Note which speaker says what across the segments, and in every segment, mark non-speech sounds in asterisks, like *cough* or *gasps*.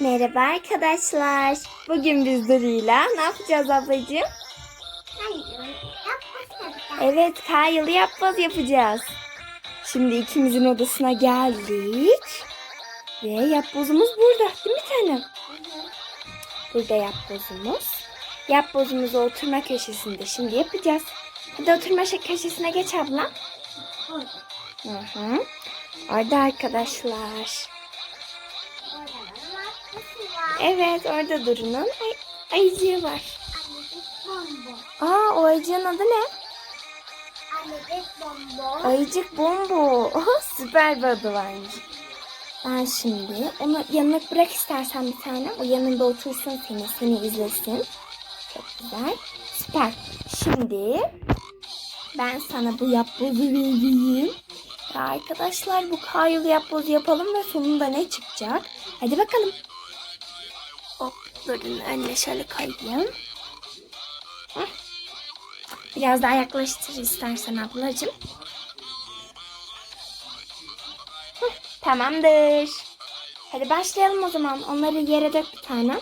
Speaker 1: Merhaba arkadaşlar. Bugün biz ne yapacağız ablacığım? Evet Kayalı yapboz yapacağız. Şimdi ikimizin odasına geldik. Ve yapbozumuz burada değil mi tanem? Burada yapbozumuz. Yapbozumuzu oturma köşesinde şimdi yapacağız. Hadi oturma köşesine geç abla. Hı hı. Orada arkadaşlar. Evet orada Duru'nun ay ayıcığı var. Aa o ayıcığın adı ne? Ayıcık Bombo. *laughs* Oha, süper bir adı varmış. Ben şimdi onu yanına bırak istersen bir tane. O yanında otursun seni, seni izlesin. Çok güzel. Süper. Şimdi ben sana bu yapbozu vereyim. Ya arkadaşlar bu kayıl yapbozu yapalım ve sonunda ne çıkacak? Hadi bakalım. Hop durun önüne şöyle koyayım. Biraz daha yaklaştır istersen ablacığım. Tamamdır. Hadi başlayalım o zaman. Onları yere dök bir tane.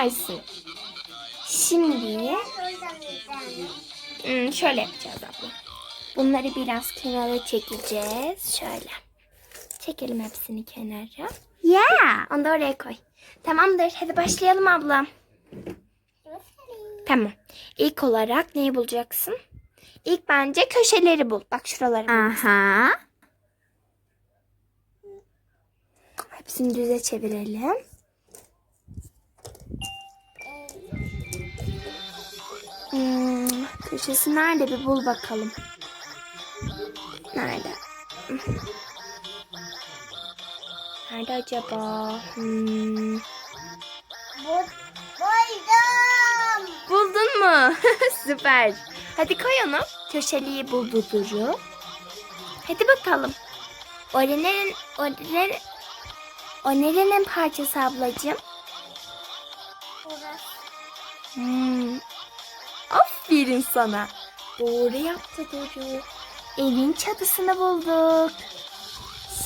Speaker 1: Süpersin. Şimdi hmm, şöyle yapacağız abla. Bunları biraz kenara çekeceğiz. Şöyle. Çekelim hepsini kenara. Yeah. Onu da oraya koy. Tamamdır. Hadi başlayalım ablam. Tamam. İlk olarak neyi bulacaksın? İlk bence köşeleri bul. Bak şuraları. Aha. Hepsini düze çevirelim. Hmm, köşesi nerede bir bul bakalım. Nerede? Nerede acaba? Hmm.
Speaker 2: Buldum.
Speaker 1: Buldun mu? *laughs* Süper. Hadi koy onu. Köşeliği buldu Duru. Hadi bakalım. O nerenin, o nerenin, o nerenin parçası ablacığım?
Speaker 2: Burası.
Speaker 1: Hmm. Aferin sana. Doğru yaptı Duru. Evin çatısını bulduk.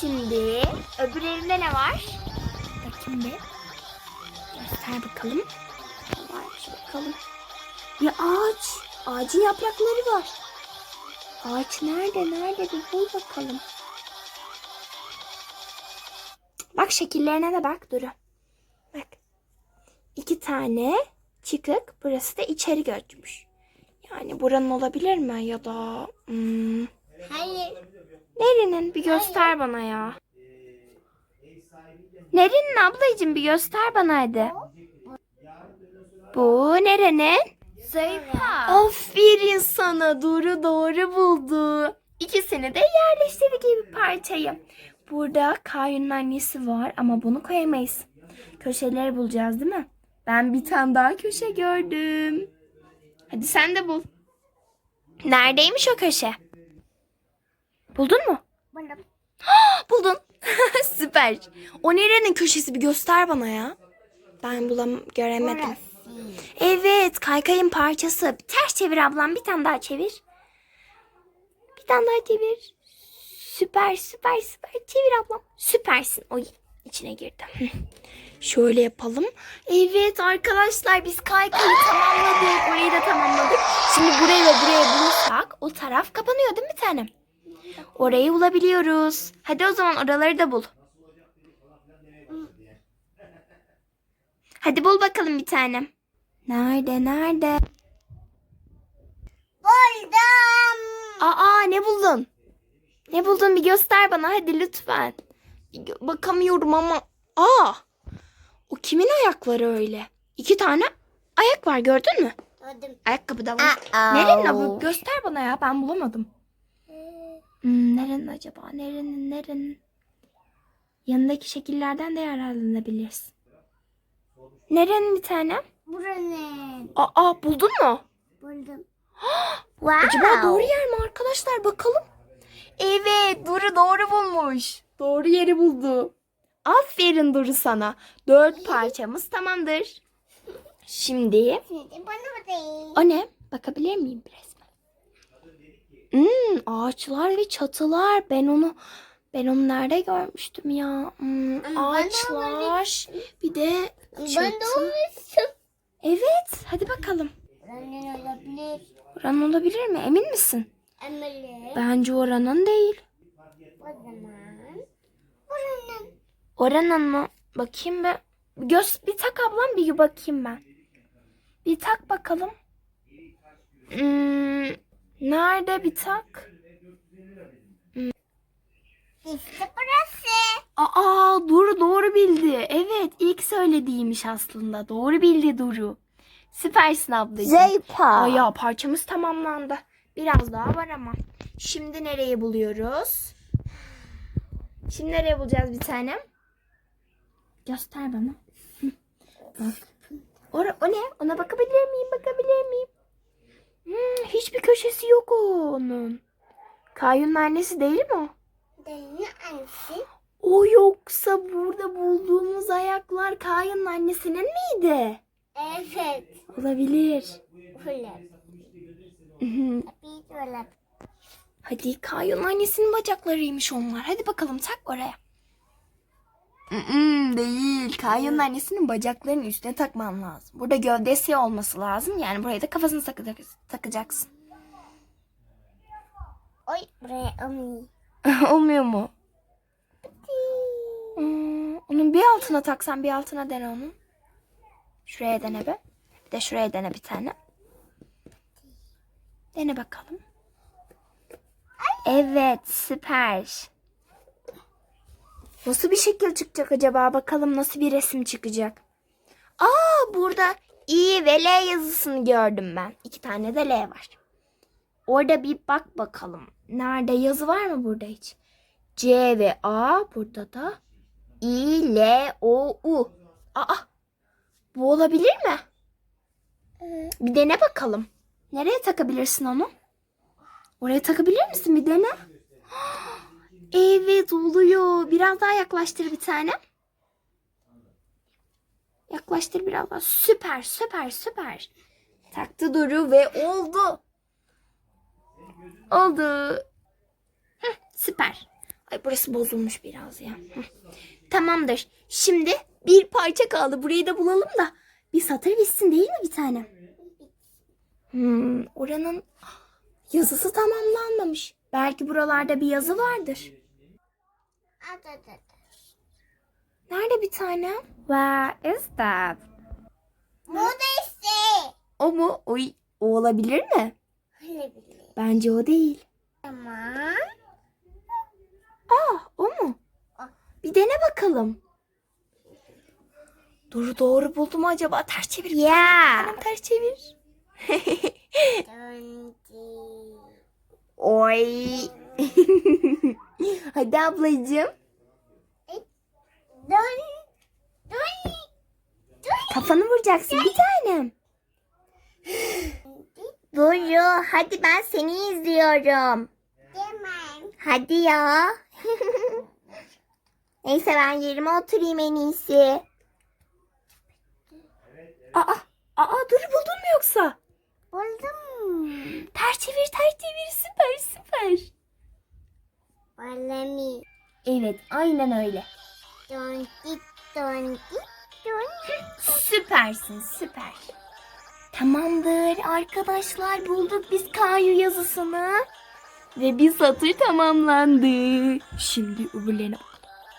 Speaker 1: Şimdi öbür evinde ne var? Bakayım bir. Göster bakalım. Ne bakalım. Bir ağaç. Ağacın yaprakları var. Ağaç nerede? Nerede? Bir bul bakalım. Bak şekillerine de bak Duru. Bak. İki tane çıkık. Burası da içeri göçmüş. Yani buranın olabilir mi? Ya da... Hmm,
Speaker 2: Hayır.
Speaker 1: nerenin? Bir göster bana ya. Nerenin ablacığım? Bir göster bana hadi. Bu nerenin?
Speaker 2: Zeypa.
Speaker 1: Aferin sana. Doğru doğru buldu. İkisini de yerleştirdik gibi parçayı. Burada Kayun'un annesi var ama bunu koyamayız. Köşeleri bulacağız değil mi? Ben bir tane daha köşe gördüm. Hadi sen de bul. Neredeymiş o köşe? Buldun mu?
Speaker 2: Buldum.
Speaker 1: Buldun. *laughs* Süper. O nerenin köşesi bir göster bana ya. Ben bulam göremedim. Evet kaykayın parçası. Ters çevir ablam bir tane daha çevir. Bir tane daha çevir. Süper süper süper çevir ablam. Süpersin. Oy içine girdi. *laughs* Şöyle yapalım. Evet arkadaşlar biz kaykayı tamamladık. Burayı da tamamladık. Şimdi burayı ve buraya bulursak o taraf kapanıyor değil mi tanem? Orayı bulabiliyoruz. Hadi o zaman oraları da bul. Hadi bul bakalım bir tanem. Nerede nerede?
Speaker 2: Buldum.
Speaker 1: Aa ne buldun? Ne buldun bir göster bana hadi lütfen. Bakamıyorum ama. Aa o kimin ayakları öyle? İki tane ayak var gördün mü?
Speaker 2: Buldum.
Speaker 1: Ayakkabı da var.
Speaker 2: Uh-oh.
Speaker 1: Nerenin abi? Göster bana ya ben bulamadım. Hmm, nerenin acaba? Nerenin nerenin? Yanındaki şekillerden de yararlanabiliriz. Nerenin bir tane?
Speaker 2: Buranın.
Speaker 1: Aa buldun mu?
Speaker 2: Buldum. *gasps* wow.
Speaker 1: Acaba doğru yer mi arkadaşlar bakalım. Evet Duru doğru bulmuş. Doğru yeri buldu. Aferin Duru sana. Dört parçamız tamamdır. Şimdi o ne? Bakabilir miyim bir resme? Hmm, ağaçlar ve çatılar. Ben onu ben onu nerede görmüştüm ya? Hmm, ağaçlar. Bir de
Speaker 2: Ben de
Speaker 1: çatı. Evet, hadi bakalım.
Speaker 2: Annen olabilir.
Speaker 1: Oranın olabilir mi? Emin misin?
Speaker 2: Emeli.
Speaker 1: Bence oranın değil.
Speaker 2: O zaman. Buranın.
Speaker 1: Oranın mı? Bakayım bir. Göz bir tak ablam bir bakayım ben. Bir tak bakalım. Hmm, nerede bir tak?
Speaker 2: İşte burası.
Speaker 1: Aa Duru doğru bildi. Evet ilk söylediğiymiş aslında. Doğru bildi Duru. Süpersin ablacığım.
Speaker 2: Zeypa.
Speaker 1: Ay ya parçamız tamamlandı. Biraz daha var ama. Şimdi nereyi buluyoruz? Şimdi nereye bulacağız bir tanem? Göster bana. Bak. O, o ne? Ona bakabilir miyim? Bakabilir miyim? Hmm, hiçbir köşesi yok onun. Kayun'un annesi değil mi o?
Speaker 2: Dayının annesi.
Speaker 1: O yoksa burada bulduğumuz ayaklar Kayun'un annesinin miydi?
Speaker 2: Evet.
Speaker 1: Olabilir.
Speaker 2: Bir dolap.
Speaker 1: Hadi Kayu'nun annesinin bacaklarıymış onlar. Hadi bakalım tak oraya. Mm-mm, değil. Kayu'nun annesinin bacaklarının üstüne takman lazım. Burada gövdesi olması lazım. Yani buraya da kafasını takı- takacaksın.
Speaker 2: Oy buraya olmuyor. *laughs*
Speaker 1: Olmuyor mu? Hmm, onun bir altına taksan bir altına dene onun. Şuraya dene be. Bir de şuraya dene bir tane. Dene bakalım. Evet süper. Nasıl bir şekil çıkacak acaba? Bakalım nasıl bir resim çıkacak. Aa burada I ve L yazısını gördüm ben. İki tane de L var. Orada bir bak bakalım. Nerede yazı var mı burada hiç? C ve A burada da I, L, O, U. Aa bu olabilir mi? Bir dene bakalım. Nereye takabilirsin onu? Oraya takabilir misin? Bir dene. *gasps* Evet oluyor. Biraz daha yaklaştır bir tane. Yaklaştır biraz daha. Süper süper süper. Taktı Duru ve oldu. Oldu. Heh, süper. Ay burası bozulmuş biraz ya. Heh. Tamamdır. Şimdi bir parça kaldı. Burayı da bulalım da bir satır bitsin değil mi bir tane? Hmm, oranın yazısı tamamlanmamış. Belki buralarda bir yazı vardır. Nerede bir tane? Where is that?
Speaker 2: Burada işte.
Speaker 1: O mu? Oy, o olabilir mi?
Speaker 2: Olabilir.
Speaker 1: Bence o değil.
Speaker 2: Tamam.
Speaker 1: Aa, o mu? Bir dene bakalım. Doğru doğru buldum acaba. Ters çevir. Ya. Annem ters çevir. Oy. *laughs* Hadi ablacığım. Kafanı vuracaksın bir tanem. Duru hadi ben seni izliyorum. Hadi ya. *laughs* Neyse ben yerime oturayım en iyisi. Aa, aa dur buldun mu yoksa?
Speaker 2: Buldum.
Speaker 1: Ters çevir ters çevir süper süper.
Speaker 2: Balemi.
Speaker 1: Evet aynen öyle.
Speaker 2: Döndü. Döndü. Döndü.
Speaker 1: Süpersin süper. Tamamdır arkadaşlar bulduk biz Kayu yazısını. Ve bir satır tamamlandı. Şimdi öbürlerine.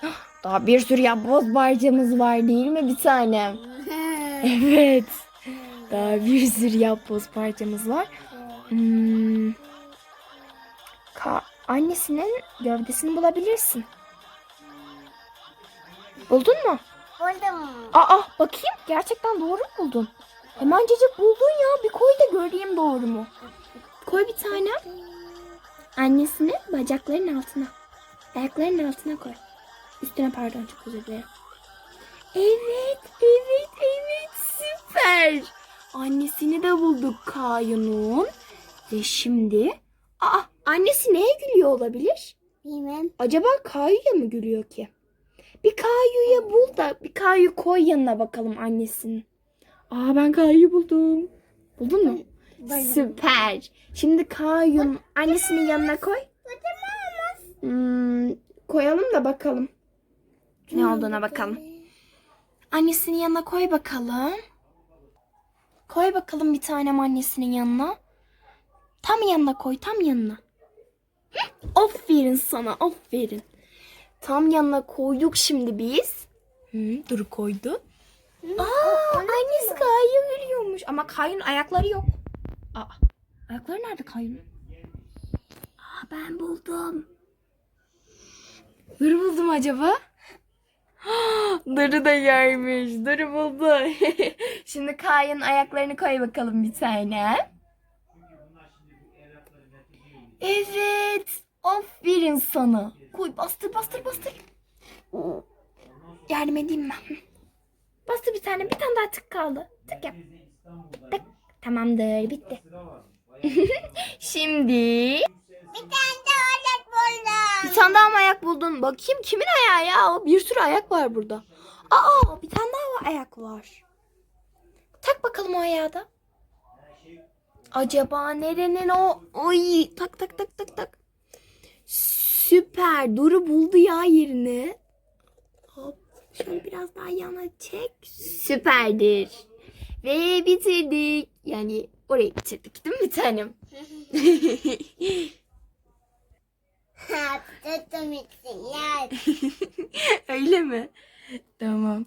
Speaker 1: *gasps* Daha bir sürü yapboz parçamız var değil mi bir tanem? *laughs* Evet. Daha bir sürü yapboz parçamız var. Hmm. Ka- annesinin gövdesini bulabilirsin. Buldun mu?
Speaker 2: Buldum.
Speaker 1: Aa bakayım gerçekten doğru mu buldun? Hemencecik buldun ya bir koy da göreyim doğru mu? Koy bir tane. Annesini bacakların altına. Ayaklarının altına koy. Üstüne pardon çok özür dilerim. Evet evet evet süper. Annesini de bulduk Kayu'nun. Ve şimdi... Aa annesi neye gülüyor olabilir?
Speaker 2: Bilmem.
Speaker 1: Acaba Kayu'ya mı gülüyor ki? Bir Kayu'ya bul da bir Kayu koy yanına bakalım annesinin. Aa ben Kayu'yu buldum. Buldun mu?
Speaker 2: Buldum.
Speaker 1: Süper. Şimdi Kayu'nun annesinin yanına koy. Hmm, koyalım da bakalım. Ne olduğuna bakalım. Annesinin yanına koy bakalım. Koy bakalım bir tanem annesinin yanına. Tam yanına koy, tam yanına. Hı, Aferin sana, aferin. Tam yanına koyduk şimdi biz. Hı, Duru koydu. Aa, annesi Kayu yürüyormuş. Ama Kayu'nun ayakları yok. Aa, ayakları nerede Kayu'nun? Aa, ben buldum. Duru buldum acaba? *gasps* Duru da yermiş. Duru buldu. *laughs* Şimdi Kayu'nun ayaklarını koy bakalım bir tane. Evet. Aferin sana. Koy bastır bastır bastır. Yardım edeyim mi? Bastır bir tane. Bir tane daha tık kaldı. Tık yap. Tık. Tamamdır. Bitti. *laughs* Şimdi
Speaker 2: Bir tane de ayak buldum.
Speaker 1: bir tane daha mı ayak buldun? Bakayım kimin ayağı ya? Bir sürü ayak var burada. Aa bir tane daha ayak var. Tak bakalım o ayağı da. Acaba nerenin o? Oy tak tak tak tak tak. Süper. Duru buldu ya yerini. Hop. Şöyle biraz daha yana çek. Süperdir. Ve bitirdik. Yani orayı bitirdik değil mi tanem? *laughs*
Speaker 2: Tuttum. *laughs*
Speaker 1: Öyle mi? Tamam.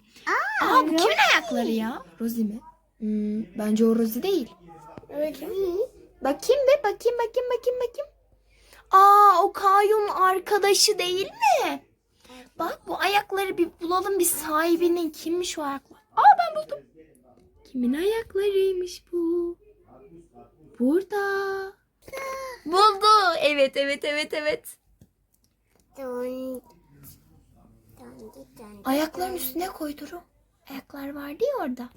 Speaker 1: Aa, bu
Speaker 2: Rosie.
Speaker 1: kimin ayakları ya? Rosie mi? Hmm, bence o Rosie değil. Bakayım be bakayım bakayım bakayım bakayım. Aa o Kayu'nun arkadaşı değil mi? Bak bu ayakları bir bulalım bir sahibinin kimmiş o ayaklar? Aa ben buldum. Kimin ayaklarıymış bu? Burada. *laughs* Buldu. Evet evet evet evet. Ayakların üstüne koy Duru. Ayaklar vardı ya orada.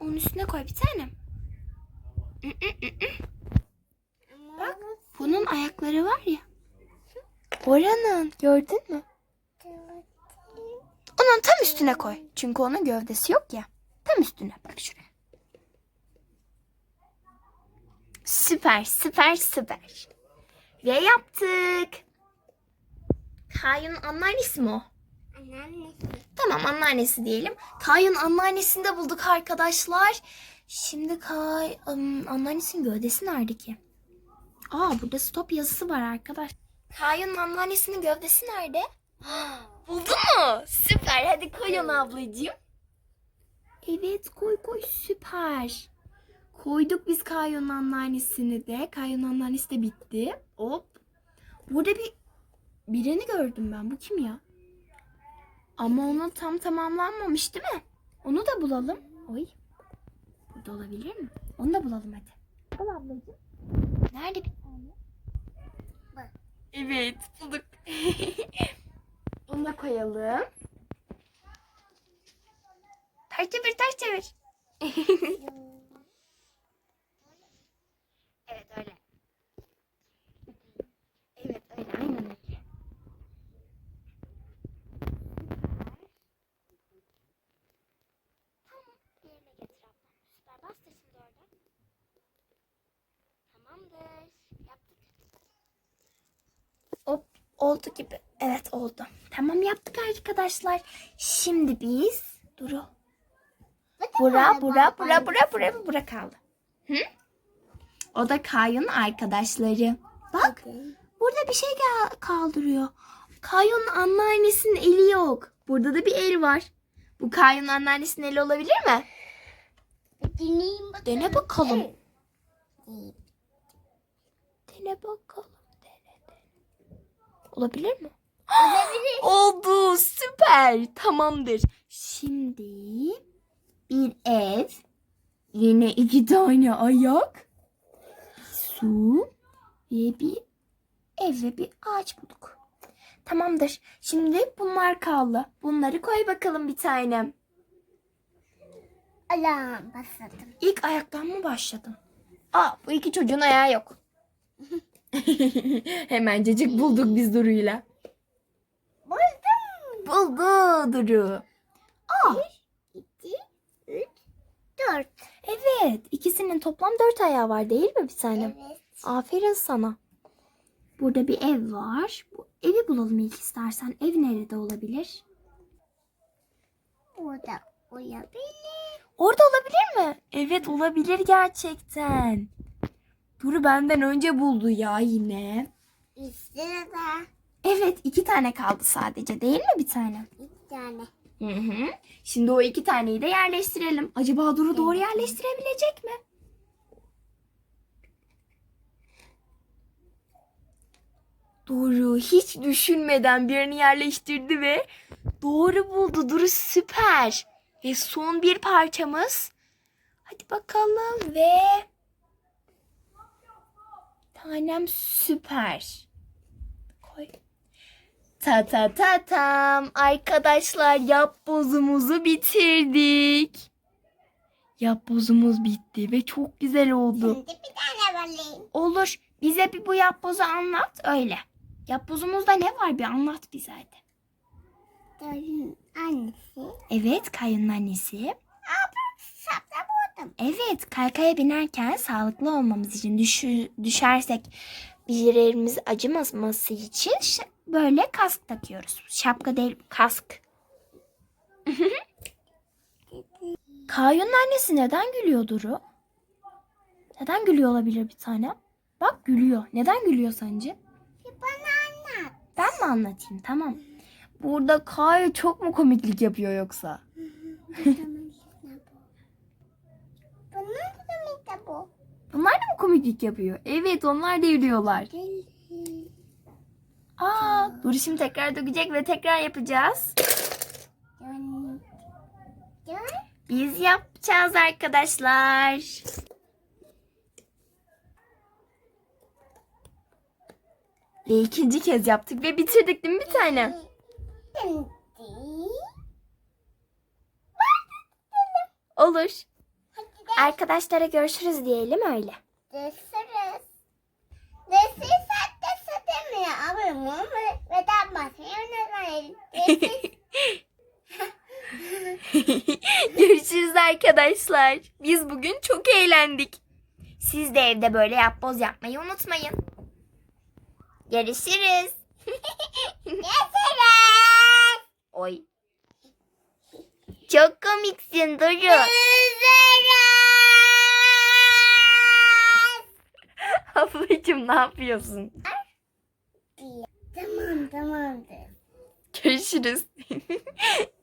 Speaker 1: Onun üstüne koy bir tane. Bak bunun ayakları var ya. Oranın gördün mü? Onun tam üstüne koy. Çünkü onun gövdesi yok ya. Tam üstüne bak şuraya. Süper süper süper. Ve yaptık. Kayun anneannesi mi o?
Speaker 2: Anneannesi.
Speaker 1: Tamam anneannesi diyelim. Kayın anneannesini de bulduk arkadaşlar. Şimdi Kay ım, anneannesinin gövdesi nerede ki? Aa burada stop yazısı var arkadaş. Kayın anneannesinin gövdesi nerede? *gasps* Buldun mu? Süper. Hadi koy onu ablacığım. Evet koy koy süper. Koyduk biz Kayon'un anneannesini de. Kayon'un anneannesi de bitti. Hop. Burada bir birini gördüm ben. Bu kim ya? Ama onu tam tamamlanmamış değil mi? Onu da bulalım. Oy. Burada olabilir mi? Onu da bulalım hadi. Bul ablacığım. Nerede bir tane?
Speaker 2: Bak.
Speaker 1: Evet bulduk. *laughs* Onu da koyalım. Ters çevir ters çevir. *laughs* evet öyle. Evet öyle aynen öyle. Yerine getir ablam. Süper bastır şimdi orada. Tamamdır. Yaptık. Hop oldu gibi. Evet oldu. Tamam yaptık arkadaşlar. Şimdi biz Duru. Bura bura bura bura bura bura kaldı. Hı? O da Kayun arkadaşları. Bak burada bir şey kaldırıyor. Kayun'un anneannesinin eli yok. Burada da bir el var. Bu Kayun'un anneannesinin eli olabilir mi?
Speaker 2: Deneyim bakalım.
Speaker 1: Dene bakalım. Dene bakalım. Olabilir mi?
Speaker 2: Olabilir. *gasps*
Speaker 1: Oldu. Süper. Tamamdır. Şimdi bir ev. Yine iki tane ayak. Su. Ve bir ev ve bir ağaç bulduk. Tamamdır. Şimdi bunlar kaldı. Bunları koy bakalım bir tanem.
Speaker 2: Alarm basadım.
Speaker 1: İlk ayaktan mı başladın? Aa bu iki çocuğun ayağı yok. *laughs* *laughs* Hemencecik bulduk biz Duru'yla.
Speaker 2: Buldum.
Speaker 1: Buldu Duru. Aa
Speaker 2: İki, üç. Dört.
Speaker 1: Evet. ikisinin toplam dört ayağı var değil mi bir tane?
Speaker 2: Evet.
Speaker 1: Aferin sana. Burada bir ev var. Bu evi bulalım ilk istersen. Ev nerede olabilir?
Speaker 2: Burada uyabilir.
Speaker 1: Orada olabilir mi? Evet olabilir gerçekten. Duru benden önce buldu ya yine.
Speaker 2: İşte de
Speaker 1: Evet iki tane kaldı sadece değil mi bir tane?
Speaker 2: iki tane.
Speaker 1: Hı hı. Şimdi o iki taneyi de yerleştirelim. Acaba Duru doğru yerleştirebilecek mi? Duru hiç düşünmeden birini yerleştirdi ve doğru buldu. Duru süper. Ve son bir parçamız. Hadi bakalım ve tanem süper. Koy. Ta ta ta tam. Arkadaşlar yapbozumuzu bitirdik. Yapbozumuz bitti ve çok güzel oldu.
Speaker 2: Şimdi bir tane alayım.
Speaker 1: Olur. Bize bir bu yapbozu anlat öyle. Yapbozumuzda ne var bir anlat bize hadi.
Speaker 2: Dörün annesi.
Speaker 1: Evet Kaya'nın annesi.
Speaker 2: Şapta buldum.
Speaker 1: Evet kaykaya binerken sağlıklı olmamız için düşü, düşersek birlerimiz acımaması için böyle kask takıyoruz. Şapka değil kask. *laughs* Kaya'nın annesi neden gülüyor Duru? Neden gülüyor olabilir bir tane? Bak gülüyor. Neden gülüyor sence?
Speaker 2: Bana anlat.
Speaker 1: Ben mi anlatayım? Tamam. Burada Kaya çok mu komiklik yapıyor yoksa?
Speaker 2: Bunlar da mı da bu?
Speaker 1: Bunlar da mı komiklik yapıyor? Evet onlar da yürüyorlar. *laughs* Aa, dur şimdi tekrar dökecek ve tekrar yapacağız. Biz yapacağız arkadaşlar. Ve ikinci kez yaptık ve bitirdik değil mi bir tane? Olur. Arkadaşlara görüşürüz diyelim öyle.
Speaker 2: görüşürüz. Desi satte satemiyor abi mu? Veda basıyor unutmayın. Desi. *laughs*
Speaker 1: Görüşürüz arkadaşlar. Biz bugün çok eğlendik. Siz de evde böyle yapboz yapmayı unutmayın. Görüşürüz. *laughs*
Speaker 2: Görüşürüz.
Speaker 1: Oy. Çok komiksin Duru. Ablacığım ne yapıyorsun?
Speaker 2: Tamam tamamdır.
Speaker 1: Görüşürüz. *laughs*